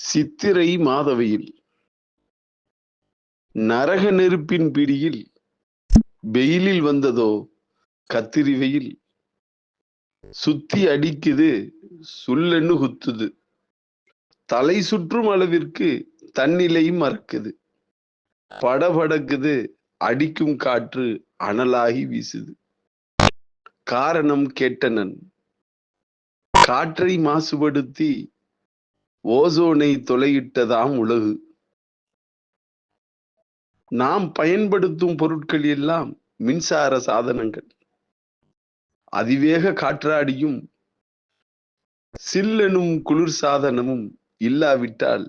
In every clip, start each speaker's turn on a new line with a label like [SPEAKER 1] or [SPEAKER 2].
[SPEAKER 1] சித்திரை மாதவையில். நரக நெருப்பின் பிடியில் வெயிலில் வந்ததோ கத்திரி வெயில். சுத்தி அடிக்குது சுல்லன்னு குத்துது. தலை சுற்றும் அளவிற்கு தன்னிலையும் மறக்குது. படபடக்குது அடிக்கும் காற்று அனலாகி வீசுது. காரணம் கேட்டனன். காற்றை மாசுபடுத்தி ஓசோனை தொலையிட்டதாம் உலகு. நாம் பயன்படுத்தும் பொருட்கள் எல்லாம் மின்சார சாதனங்கள். அதிவேக காற்றாடியும் சில்லெனும் குளிர் சாதனமும் இல்லாவிட்டால்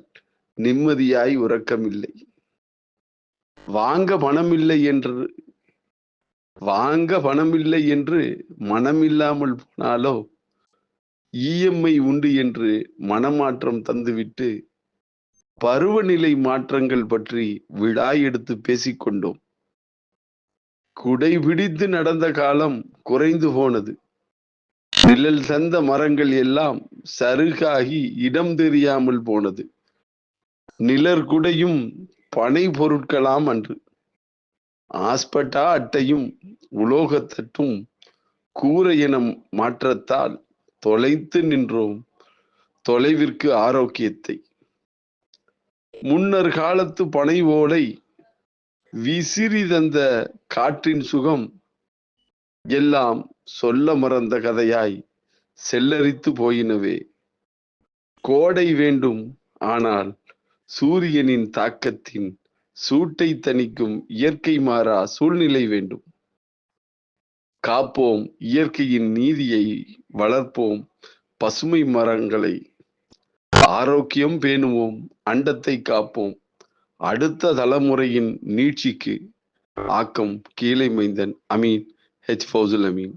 [SPEAKER 1] நிம்மதியாய் உறக்கமில்லை. வாங்க பணமில்லை என்று வாங்க பணமில்லை என்று மனமில்லாமல் போனாலோ இஎம்ஐ உண்டு என்று மனமாற்றம் தந்துவிட்டு பருவநிலை மாற்றங்கள் பற்றி விழா எடுத்து பேசிக்கொண்டோம். குடை பிடித்து நடந்த காலம் குறைந்து போனது. நிழல் தந்த மரங்கள் எல்லாம் சருகாகி இடம் தெரியாமல் போனது. நிழற்குடையும் பனை பொருட்களாம் அன்று. ஆஸ்பட்டா அட்டையும் உலோகத்தட்டும் கூரை என மாற்றத்தால் தொலைத்து நின்றோம் தொலைவிற்கு ஆரோக்கியத்தை. முன்னர் காலத்து பனை ஓலை விசிறி தந்த காற்றின் சுகம் எல்லாம் சொல்ல மறந்த கதையாய் செல்லரித்து போயினவே. கோடை வேண்டும் ஆனால் சூரியனின் தாக்கத்தின் சூட்டை தணிக்கும் இயற்கை மாறா சூழ்நிலை வேண்டும். காப்போம். இயற்கையின் நீதியை வளர்ப்போம். பசுமை மரங்களை ஆரோக்கியம் பேணுவோம். அண்டத்தை காப்போம். அடுத்த தலைமுறையின் நீட்சிக்கு ஆக்கம் கீழே மைந்தன் அமீன். ஹெச் ஃபௌசுல் அமீன்